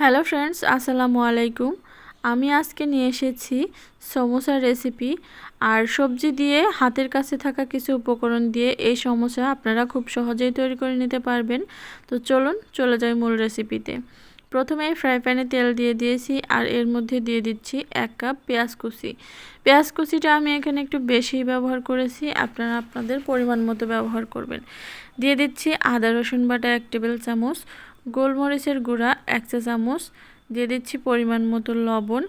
Hello friends, আসসালামু আলাইকুম। আমি আজকে নিয়ে এসেছি সমোসার রেসিপি। আর সবজি দিয়ে হাতের কাছে থাকা কিছু উপকরণ দিয়ে এই সমোসা আপনারা খুব সহজেই তৈরি করে নিতে পারবেন। তো চলুন, চলে যাই মূল রেসিপিতে। প্রথমে ফ্রাই প্যানে তেল দিয়ে দিয়েছি আর এর মধ্যে দিয়ে দিচ্ছি এক কাপ পেঁয়াজ কুচি। পেঁয়াজ কুচিটা আমি এখানে একটু বেশি ব্যবহার করেছি, আপনারা আপনাদের পরিমাণ মতো ব্যবহার করবেন। দিয়ে দিচ্ছি আদা রসুন বাটা এক টেবিল চামচ গোলমরিচের গুঁড়া, এক চা চামচ, দিয়ে দিচ্ছি পরিমাণ মতো লবণ।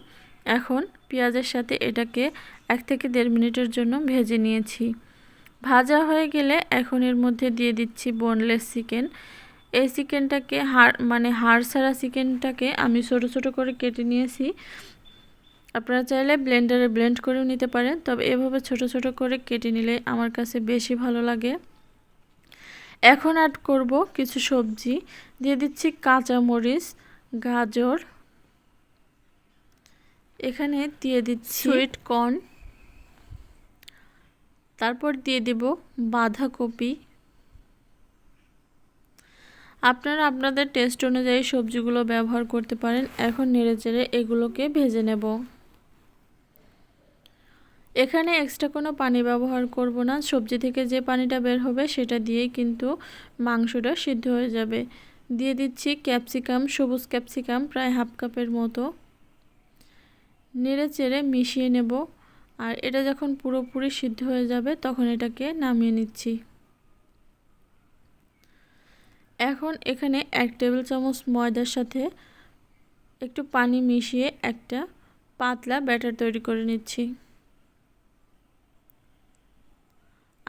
এখন পেঁয়াজের সাথে এটাকে এক থেকে দেড় মিনিটের জন্য ভেজে নিয়েছি। ভাজা হয়ে গেলে এখন এর মধ্যে দিয়ে দিচ্ছি বোনলেস চিকেন এই চিকেনটাকে হাড় মানে হাড় ছাড়া চিকেনটাকে আমি ছোট ছোট করে কেটে নিয়েছি। আপনারা চাইলে ব্লেন্ডারে ব্লেন্ড করেও নিতে পারেন, তবে এভাবে ছোট ছোট করে কেটে নিলে আমার কাছে বেশি ভালো লাগে। এখন অ্যাড করব কিছু সবজি। দিয়ে দিচ্ছি কাঁচা মরিচ গাজর। এখানে দিয়ে দিচ্ছি সুইট কর্ন তারপর দিয়ে দেব বাঁধাকপি। আপনারা আপনাদের টেস্ট অনুযায়ী সবজিগুলো ব্যবহার করতে পারেন। এখন নেড়ে চেড়ে এগুলোকে ভেজে নেব। এখানে এক্সট্রা কোনো পানি ব্যবহার করব না। সবজি থেকে যে পানিটা বের হবে সেটা দিয়েই কিন্তু মাংসটা সিদ্ধ হয়ে যাবে। দিয়ে দিচ্ছি ক্যাপসিকাম সবুজ ক্যাপসিকাম প্রায় হাফ কাপের মতো। নেড়ে চেড়ে মিশিয়ে নেব। আর এটা যখন পুরোপুরি সিদ্ধ হয়ে যাবে, তখন এটাকে নামিয়ে নিচ্ছি। এখন এখানে এক টেবিল চামচ ময়দার সাথে একটু পানি মিশিয়ে একটা পাতলা ব্যাটার তৈরি করে নিচ্ছি।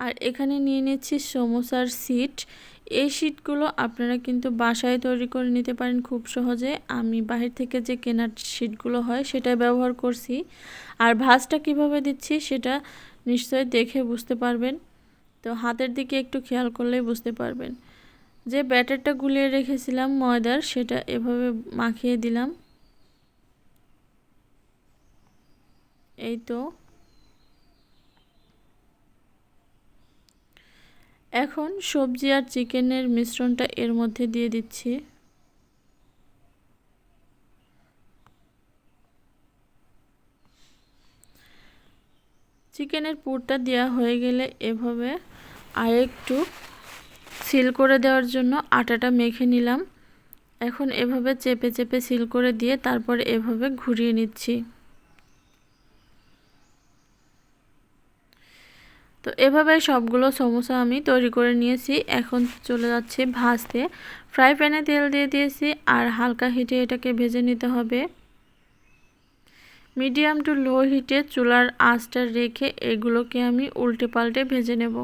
আর এখানে নিয়ে নিচ্ছি সমোসার সিট। এই শিটগুলো আপনারা কিন্তু বাসায় তৈরি করে নিতে পারেন খুব সহজে। আমি বাহির থেকে যে কেনার শিটগুলো হয় সেটাই ব্যবহার করছি। আর ভাজটা কীভাবে দিচ্ছি সেটা নিশ্চয়ই দেখে বুঝতে পারবেন। তো হাতের দিকে একটু খেয়াল করলেই বুঝতে পারবেন। যে ব্যাটারটা গুলিয়ে রেখেছিলাম ময়দার, সেটা এভাবে মাখিয়ে দিলাম। এই তো। এখন সবজি আর চিকেনের মিশ্রণটা এর মধ্যে দিয়ে দিচ্ছি। চিকেনের পুরটা দেওয়া হয়ে গেলে এভাবে আর একটু সিল করে দেওয়ার জন্য আটাটা মেখে নিলাম। এখন এভাবে চেপে চেপে সিল করে দিয়ে তারপর এভাবে ঘুরিয়ে নিচ্ছি। তো এভাবে সবগুলো সমোসা আমি তৈরি করে নিয়েছি। এখন চলে যাচ্ছে ভাজতে। ফ্রাই প্যানে তেল দিয়ে দিয়েছি আর হালকা হিটে এটাকে ভেজে নিতে হবে। মিডিয়াম টু লো হিটে চুলার আঁচটা রেখে এগুলোকে আমি উল্টে পাল্টে ভেজে নেব।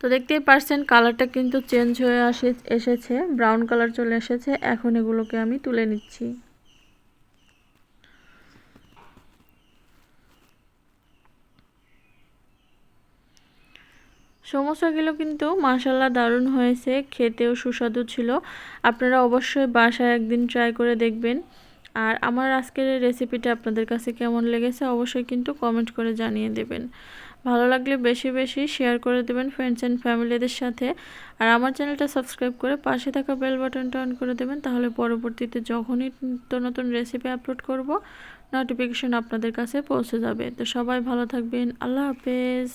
তো দেখতেই পারছেন কালারটা কিন্তু চেঞ্জ হয়ে আসে, এসেছে, ব্রাউন কালার চলে এসেছে। এখন এগুলোকে আমি তুলে নিচ্ছি। সমোসাগুলো কিন্তু মাসাল্লা দারুণ হয়েছে, খেতেও সুস্বাদু ছিল। আপনারা অবশ্যই বাসায় একদিন ট্রাই করে দেখবেন। আর আমার আজকের রেসিপিটা আপনাদের কাছে কেমন লেগেছে অবশ্যই কিন্তু কমেন্ট করে জানিয়ে দেবেন। ভালো লাগলে বেশি বেশি শেয়ার করে দেবেন ফ্রেন্ডস অ্যান্ড ফ্যামিলিদের সাথে। আর আমার চ্যানেলটা সাবস্ক্রাইব করে পাশে থাকা বেল বাটনটা অন করে দেবেন, তাহলে পরবর্তীতে যখনই নিত্য নতুন রেসিপি আপলোড করব নোটিফিকেশন আপনাদের কাছে পৌঁছে যাবে। তো সবাই ভালো থাকবেন, আল্লাহ হাফেজ।